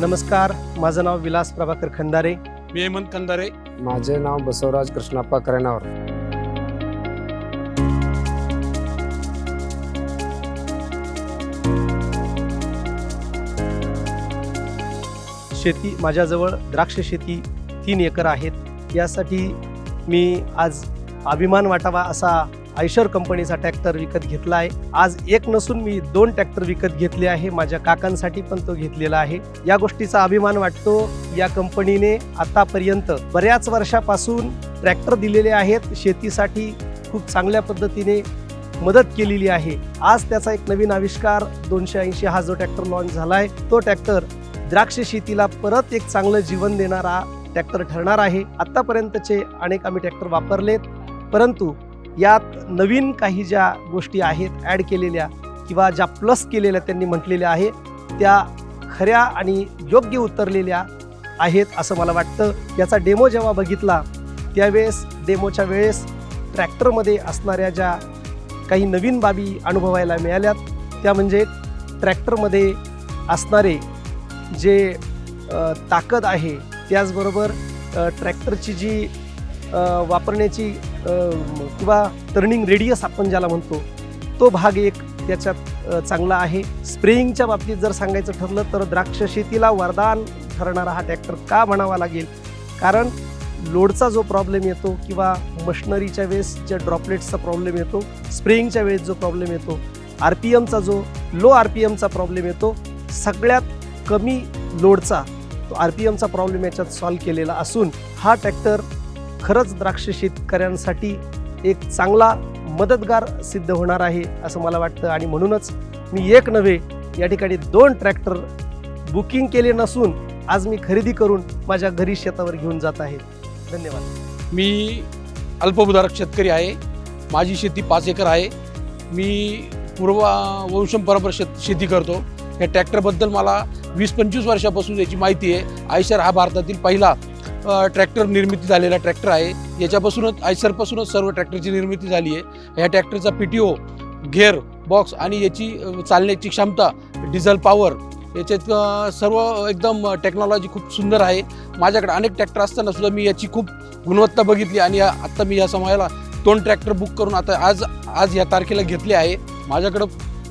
नमस्कार माझं नाव विलास प्रभाकर खंदारे. मी हेमंत कंदारे माझे नाव बसवराज कृष्णप्पा करेनावर. शेती माझ्याजवळ द्राक्ष शेती तीन एकर आहेत. यासाठी मी आज अभिमान वाटावा असा आयशर कंपनीचा ट्रॅक्टर विकत घेतला आहे. आज एक नसून मी दोन ट्रॅक्टर विकत घेतले आहे. माझ्या काकांसाठी पण तो घेतलेला आहे. या गोष्टीचा अभिमान वाटतो. या कंपनीने आतापर्यंत बऱ्याच वर्षापासून ट्रॅक्टर दिलेले आहेत. शेतीसाठी खूप चांगल्या पद्धतीने मदत केलेली आहे. आज त्याचा एक नवीन आविष्कार दोनशे ऐंशी हा जो ट्रॅक्टर लॉन्च झाला आहे तो ट्रॅक्टर द्राक्ष शेतीला परत एक चांगलं जीवन देणारा ट्रॅक्टर ठरणार आहे. आत्तापर्यंतचे अनेक आम्ही ट्रॅक्टर वापरलेत. परंतु यात नवीन काही ज्या गोष्टी आहेत ॲड केलेल्या किंवा ज्या प्लस केलेल्या त्यांनी म्हटलेल्या आहे त्या खऱ्या आणि योग्य उतरलेल्या आहेत असं मला वाटतं. याचा डेमो जेव्हा बघितला त्यावेळेस डेमोच्या वेळेस ट्रॅक्टरमध्ये असणाऱ्या ज्या काही नवीन बाबी अनुभवायला मिळाल्यात त्या म्हणजे ट्रॅक्टरमध्ये असणारे जे ताकद आहे त्याचबरोबर ट्रॅक्टरची जी वापरण्याची किंवा टर्निंग रेडियस आपण ज्याला म्हणतो तो भाग एक त्याच्यात चांगला आहे. स्प्रेईंगच्या बाबतीत जर सांगायचं ठरलं तर द्राक्ष शेतीला वरदान ठरणारा हा ट्रॅक्टर का म्हणावा लागेल? कारण लोडचा जो प्रॉब्लेम येतो किंवा मशनरीच्या वेळेस ज्या ड्रॉपलेट्सचा प्रॉब्लेम येतो स्प्रेईंगच्या वेळेस जो प्रॉब्लेम येतो आर पी एमचा जो लो आर पी एमचा प्रॉब्लेम येतो सगळ्यात कमी लोडचा तो आर पी एमचा प्रॉब्लेम याच्यात सॉल्व्ह केलेला असून हा ट्रॅक्टर खरंच द्राक्ष शेतकऱ्यांसाठी एक चांगला मदतगार सिद्ध होणार आहे असं मला वाटतं. आणि म्हणूनच मी एक नव्हे या ठिकाणी दोन ट्रॅक्टर बुकिंग केले नसून आज मी खरेदी करून माझ्या घरी शेतावर घेऊन जात आहे. धन्यवाद. मी अल्पभूधारक शेतकरी आहे. माझी शेती पाच एकर आहे. मी पूर्व वंशम परंपरा शेत शेती करतो. या ट्रॅक्टरबद्दल मला वीस पंचवीस वर्षापासून याची माहिती आहे. आयशर हा भारतातील पहिला ट्रॅक्टर निर्मिती झालेला ट्रॅक्टर आहे. याच्यापासूनच आयसरपासूनच सर्व ट्रॅक्टरची निर्मिती झाली आहे. ह्या ट्रॅक्टरचा पी टी ओ घेर बॉक्स आणि याची चालण्याची क्षमता डिझेल पॉवर याच्यात सर्व एकदम टेक्नॉलॉजी खूप सुंदर आहे. माझ्याकडे अनेक ट्रॅक्टर असताना सुद्धा मी याची खूप गुणवत्ता बघितली आणि आत्ता मी या समयाला दोन ट्रॅक्टर बुक करून आता आज आज या तारखेला घेतले आहे. माझ्याकडं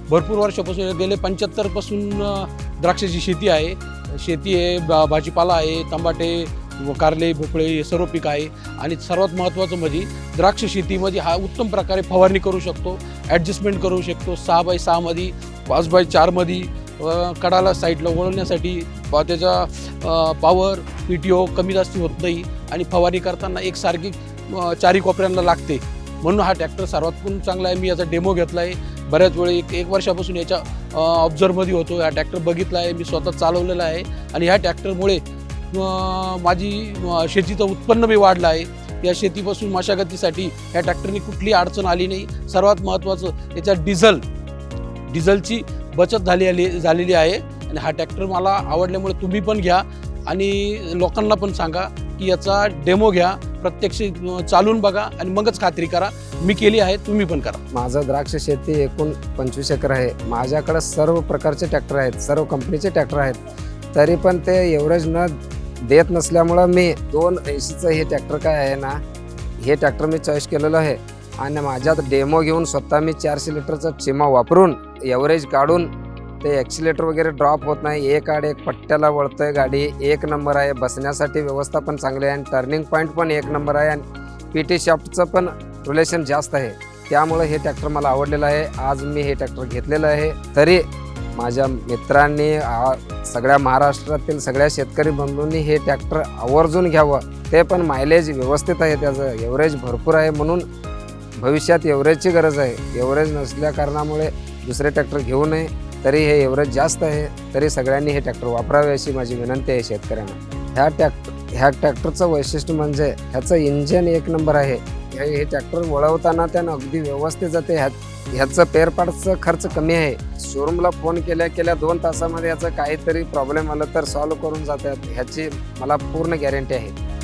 भरपूर वर्षापासून गेले. पंच्याहत्तरपासून द्राक्षाची शेती आहे. शेती आहे भाजीपाला आहे तंबाटे व कारले भोपळे हे सर्व पीक आहे. आणि सर्वात महत्त्वाचं म्हणजे द्राक्ष शेतीमध्ये हा उत्तम प्रकारे फवारणी करू शकतो ॲडजस्टमेंट करू शकतो. सहा बाय सहामध्ये पाच बाय चारमध्ये कडाला साईडला वळवण्यासाठी पा- त्याचा पॉवर पी टी ओ कमी जास्ती होत नाही आणि फवारणी करताना एकसारखी चारी कोपऱ्यांना लागते. म्हणून हा ट्रॅक्टर सर्वात पण चांगला आहे. मी याचा डेमो घेतला आहे बऱ्याच वेळी एक एक वर्षापासून याच्या ऑब्झर्वमध्ये होतो. हा ट्रॅक्टर बघितला आहे. मी स्वतः चालवलेला आहे. आणि ह्या ट्रॅक्टरमुळे माझी शेतीचं उत्पन्न बी वाढलं आहे. या शेतीपासून मशागतीसाठी ह्या ट्रॅक्टरने कुठली अडचण आली नाही. सर्वात महत्त्वाचं याच्या डिझल. डिझेलची बचत झाली आली झालेली आहे. आणि हा ट्रॅक्टर मला आवडल्यामुळे तुम्ही पण घ्या आणि लोकांना पण सांगा की याचा डेमो घ्या. प्रत्यक्ष चालून बघा आणि मगच खात्री करा. मी केली आहे तुम्ही पण करा. माझं द्राक्ष शेती एकूण पंचवीस एकर आहे. माझ्याकडे सर्व प्रकारचे ट्रॅक्टर आहेत सर्व कंपनीचे ट्रॅक्टर आहेत. तरी पण ते एव्हरेज न देत नसल्यामुळं मी दोन ऐंशीचं हे ट्रॅक्टर काय आहे ना हे ट्रॅक्टर मी चॉईस केलेलं आहे. आणि माझ्यात डेमो घेऊन स्वतः मी चारशे लिटरचा चिमा वापरून एव्हरेज काढून ते ॲक्सिलेटर वगैरे ड्रॉप होत नाही. एक आड एक पट्ट्याला वळतं आहे गाडी. एक नंबर आहे. बसण्यासाठी व्यवस्था पण चांगली आहे आणि टर्निंग पॉईंट पण एक नंबर आहे आणि पी टी शॉफ्टचं पण रिलेशन जास्त आहे. त्यामुळे हे ट्रॅक्टर मला आवडलेलं आहे. आज मी हे ट्रॅक्टर घेतलेलं आहे. तरी माझ्या मित्रांनी सगळ्या महाराष्ट्रातील सगळ्या शेतकरी बंधूंनी हे ट्रॅक्टर आवर्जून घ्यावं ते पण मायलेज व्यवस्थित आहे त्याचं एव्हरेज भरपूर आहे म्हणून भविष्यात एव्हरेजची गरज आहे. एव्हरेज नसल्या कारणामुळे दुसरे ट्रॅक्टर घेऊ नये तरी हे एव्हरेज जास्त आहे तरी सगळ्यांनी हे ट्रॅक्टर वापरावे अशी माझी विनंती आहे शेतकऱ्यांना. ह्या ट्रॅक्टर ह्या ट्रॅक्टरचं वैशिष्ट्य म्हणजे ह्याचं इंजन एक नंबर आहे. हे हे ट्रॅक्टर वळवताना त्यानं अगदी व्यवस्थित जाते. ह्या ह्याचं पेअर पार्टचं खर्च कमी आहे. शोरूमला फोन केल्या केल्या दोन तासामध्ये याचं काहीतरी प्रॉब्लेम आलं तर सॉल्व्ह करून जातात. ह्याची मला पूर्ण गॅरंटी आहे.